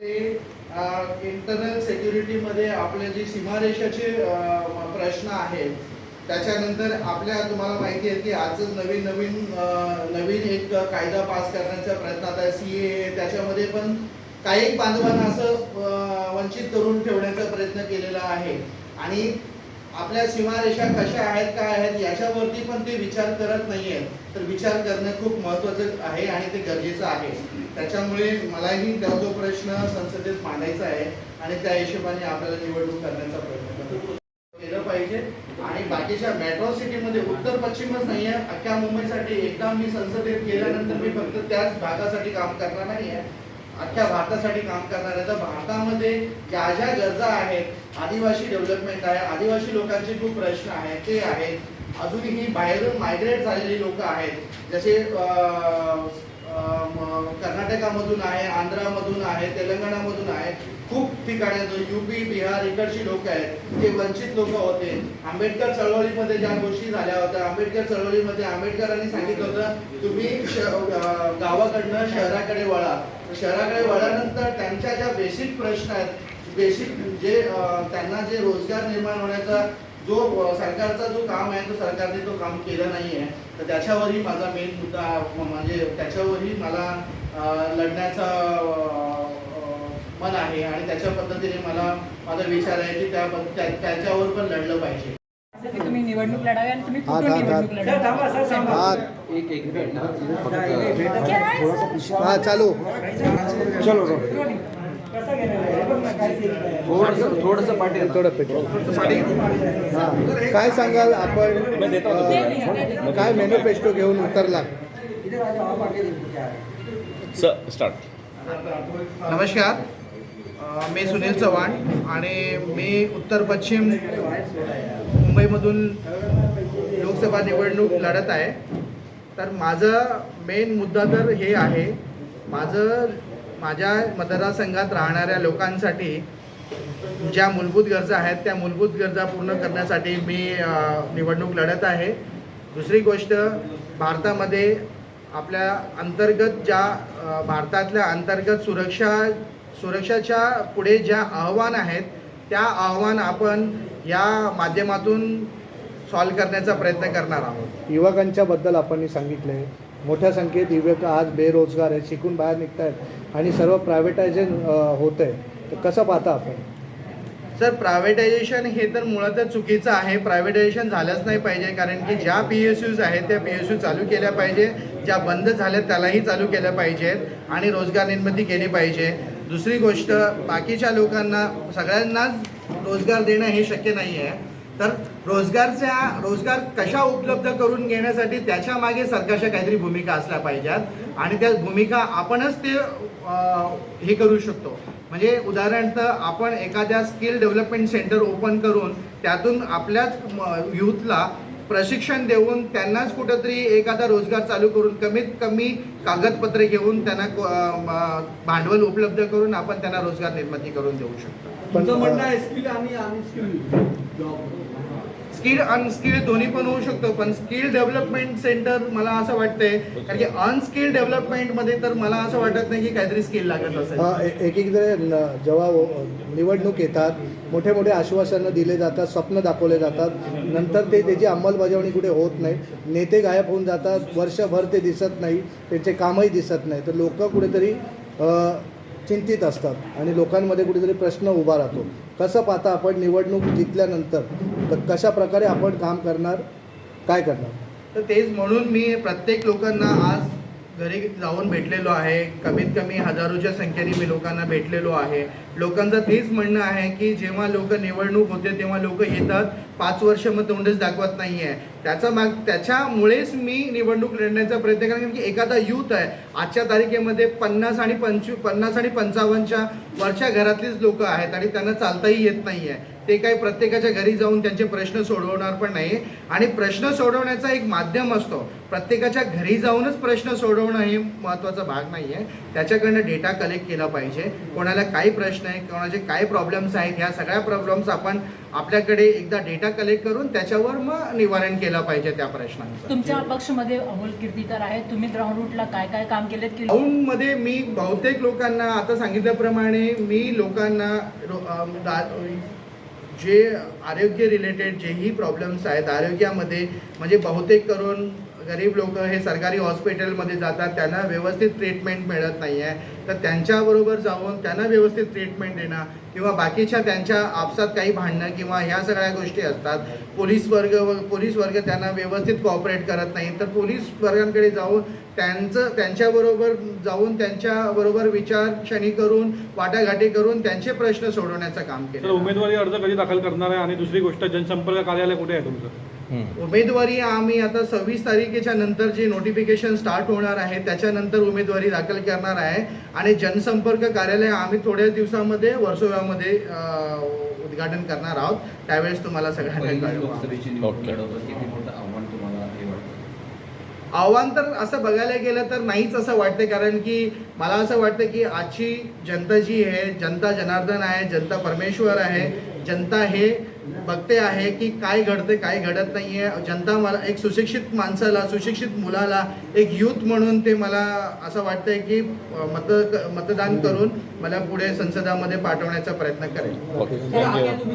ते इंटरनल सेक्युरिटीमध्ये आपल्या जे सीमारेषाचे प्रश्न आहेत त्याच्यानंतर आपल्या तुम्हाला माहिती आहे की आजच नवीन नवीन नवीन एक कायदा पास करण्याचा प्रयत्न आता सी ए त्याच्यामध्ये पण काही बांधवांना असं वंचित करून ठेवण्याचा प्रयत्न केलेला आहे. आणि आपल्या सीमारेषा कशा आहेत काय आहेत याच्यावरती पण ते विचार करत नाही आहेत तर विचार करणं खूप महत्वाचं आहे आणि ते गरजेचं आहे. त्याच्यामुळे मलाही त्या तो प्रश्न संसदेत मांडायचा आहे आणि त्या हिशोबाने आपल्याला निवडणूक करण्याचा प्रयत्न केलं पाहिजे. आणि बाकीच्या मेट्रो सिटीमध्ये उत्तर पश्चिमच नाही आहे अख्ख्या मुंबईसाठी एकदा मी संसदेत गेल्यानंतर मी फक्त त्याच भागासाठी काम करणार नाही आहे अख्ख्या भारतासाठी काम करणार. आहे तर भारतामध्ये ज्या ज्या गरजा आहेत आदिवासी डेव्हलपमेंट आहे आदिवासी लोकांचे खूप प्रश्न आहेत ते आहेत. अजूनही बाहेरून मायग्रेट झालेली लोक आहेत. जसे कर्नाटकामधून आहे आंध्रामधून आहे तेलंगणामधून आहे. खूप ठिकाणी युपी बिहार इकडची लोक आहेत. जे वंचित लोक होते. आंबेडकर चळवळीमध्ये ज्या गोष्टी झाल्या होत्या आंबेडकर चळवळीमध्ये आंबेडकरांनी सांगितलं होतं तुम्ही श- गावाकडनं शहराकडे वळा. शहराकडे वळल्यानंतर त्यांच्या ज्या बेसिक प्रश्न आहेत बेसिक जे त्यांना जे रोजगार निर्माण होण्याचा जो सरकारचा जो काम आहे तो सरकारने तो काम केलं नाही आहे. तर त्याच्यावरही माझा मेन मुद्दा म्हणजे त्याच्यावरही मला लढण्याचा मन आहे. आणि त्याच्या पद्धतीने मला माझा विचार आहे की त्या त्या- त्याच्यावर पण लढलं पाहिजे. की तुम्ही निवडणूक लढावी आणि तुम्ही कुठून निवडणूक. लढावी. एक एक चालू चलो. थोडंसं थोडंसं पाठी. थोडं हा. काय सांगाल आपण? काय मॅनिफेस्टो घेऊन उतरला स्टार्ट नमस्कार. मी सुनील चव्हाण आणि मी उत्तर पश्चिम मुंबईमधून लोकसभा निवडणूक लढत आहे. तर माझं मेन मुद्दा तर हे आहे. माझं माझ्या मतदारसंघात राहणाऱ्या लोकांसाठी ज्या मूलभूत गरजा आहेत त्या मूलभूत गरजा पूर्ण करण्यासाठी मी निवडणूक लढत आहे. दुसरी गोष्ट भारतामध्ये आपल्या अंतर्गत ज्या भारतातल्या अंतर्गत सुरक्षा सुरक्षाच्या पुढे ज्या आव्हान आहेत त्या आव्हान आपण या माध्यमातून सॉल्व करण्याचा प्रयत्न करणार आहोत. युवकांच्याबद्दल आपण सांगितलं आहे मोठ्या संख्येत युवक आज बेरोजगार आहेत शिकून बाहेर निघत आहेत आणि सर्व प्रायव्हेटायझेशन होत आहे तर कसं पाहता आपण? सर प्रायव्हेटायझेशन हे तर मुळातच चुकीचं आहे. प्रायव्हेटायझेशन झालंच नाही पाहिजे कारण की ज्या पी एस यूज आहेत त्या पी एस यू चालू केल्या पाहिजे. ज्या बंद झाल्या त्यालाही चालू केल्या पाहिजेत आणि रोजगार निर्मिती केली पाहिजे. दुसरी गोष्ट बाकीच्या लोकांना सगळ्यांनाच रोजगार देणं हे शक्य नाही आहे तर रोजगारच्या रोजगार कशा उपलब्ध करून घेण्यासाठी त्याच्यामागे सरकारच्या काहीतरी भूमिका असल्या पाहिजेत. आणि त्या भूमिका आपणच ते हे करू शकतो. म्हणजे उदाहरणार्थ आपण एखाद्या स्किल डेव्हलपमेंट सेंटर ओपन करून त्यातून आपल्याच युथला प्रशिक्षण देऊन त्यांनाच कुठंतरी एखादा रोजगार चालू करून कमीत कमी कागदपत्रे घेऊन त्यांना भांडवल उपलब्ध करून आपण त्यांना रोजगार निर्मिती करून देऊ शकतो. स्किल अनस्किल दोन्ही पण होऊ शकतो पण स्किल डेव्हलपमेंट सेंटर मला असं वाटतंय कारण की अनस्किल डेव्हलपमेंटमध्ये तर मला असं वाटत नाही की काहीतरी स्किल लागत असेल. एक एक जेव्हा निवडणूक येतात मोठे मोठे आश्वासनं दिले जातात स्वप्न दाखवले जातात नंतर ते त्याची अंमलबजावणी कुठे होत नाही नेते गायब होऊन जातात वर्षभर ते दिसत नाही त्यांचे कामही दिसत नाही तर लोक कुठेतरी चिंतित असतात आणि लोकांमध्ये कुठेतरी प्रश्न उभा राहतो. कसं पाहता आपण निवडणूक जिंकल्यानंतर तर कशा प्रकारे आपण काम करणार काय करणार? तर तेच म्हणून मी प्रत्येक लोकांना आज घरी जाऊन भेटलेलो आहे. कमीत कमी हजारोच्या संख्येने मी लोकांना भेटलेलो आहे. लोकांचं तेच म्हणणं आहे की जेव्हा लोक निवडणूक होते तेव्हा लोक येतात. पाच वर्ष मग तोंडच दाखवत नाही आहे त्याचा माग त्याच्यामुळेच मी निवडणूक लढण्याचा प्रयत्न करतो कारण की एखादा यूथ आहे. आजच्या तारखेमध्ये पन्नास आणि पंचवी पन्नास आणि पंचावन्नच्या वरच्या घरातलीच लोक आहेत आणि त्यांना चालताही येत नाही आहे ते काही प्रत्येकाच्या घरी जाऊन त्यांचे प्रश्न सोडवणार पण नाही. आणि प्रश्न सोडवण्याचा एक माध्यम असतो. प्रत्येकाच्या घरी जाऊनच प्रश्न सोडवणं हे महत्त्वाचा भाग नाही आहे त्याच्याकडनं डेटा कलेक्ट केला पाहिजे. कोणाला काही प्रश्न आहे कोणाचे काय प्रॉब्लेम्स आहेत ह्या सगळ्या प्रॉब्लेम्स आपण आपल्याकडे एकदा डेटा कलेक्ट करून त्याच्यावर मग निवारण केलं पाहिजे त्या प्रश्नांचं. तुमच्या पक्षमध्ये अमोल कीर्तीकर आहे तुम्ही ग्राउंड रूटला काय काय काम केलेत की मध्ये मी बहुतेक लोकांना आता सांगितल्याप्रमाणे मी लोकांना जे आरोग्य रिलेटेड जेही प्रॉब्लेम्स आहेत आरोग्यामध्ये म्हणजे बहुतेक करून गरीब लोक हे सरकारी हॉस्पिटलमध्ये जातात त्यांना व्यवस्थित ट्रीटमेंट मिळत नाही आहे तर त्यांच्याबरोबर जाऊन त्यांना व्यवस्थित ट्रीटमेंट देणं किंवा बाकीच्या त्यांच्या आपसात काही भांडणं किंवा ह्या सगळ्या गोष्टी असतात. पोलीस वर्ग व पोलीस वर्ग त्यांना व्यवस्थित कॉपरेट करत नाही तर पोलीस वर्गांकडे जाऊन त्यांचं त्यांच्याबरोबर जाऊन त्यांच्याबरोबर विचारक्षणी करून वाटाघाटी करून त्यांचे प्रश्न सोडवण्याचं काम तर केलं उमेदवारी अर्ज कधी दाखल करणार आहे? आणि दुसरी गोष्ट जनसंपर्क कार्यालय कुठे आहे तुमचं? उमेदवारी आम्ही आता सव्वीस तारखेच्या नंतर जे नोटिफिकेशन स्टार्ट होणार आहे त्याच्यानंतर उमेदवारी दाखल करणार आहे. आणि जनसंपर्क कार्यालय आम्ही थोड्याच दिवसामध्ये वर्सोव्यामध्ये उद्घाटन करणार आहोत. त्यावेळेस तुम्हाला सगळ्यांना हे आव्हान तर असं बघायला गेलं तर नाहीच असं वाटतं कारण की मला असं वाटतं की आजची जनता जी आहे जनता जनार्दन आहे जनता परमेश्वर आहे जनता हे बघते आहे की काय घडते काय घडत नाही आहे जनता मला एक सुशिक्षित माणसाला सुशिक्षित मुलाला एक यूथ म्हणून ते मला असं वाटतंय की मत मतदान करून मला पुढे संसदामध्ये पाठवण्याचा प्रयत्न करेल. ओके. थँक्यू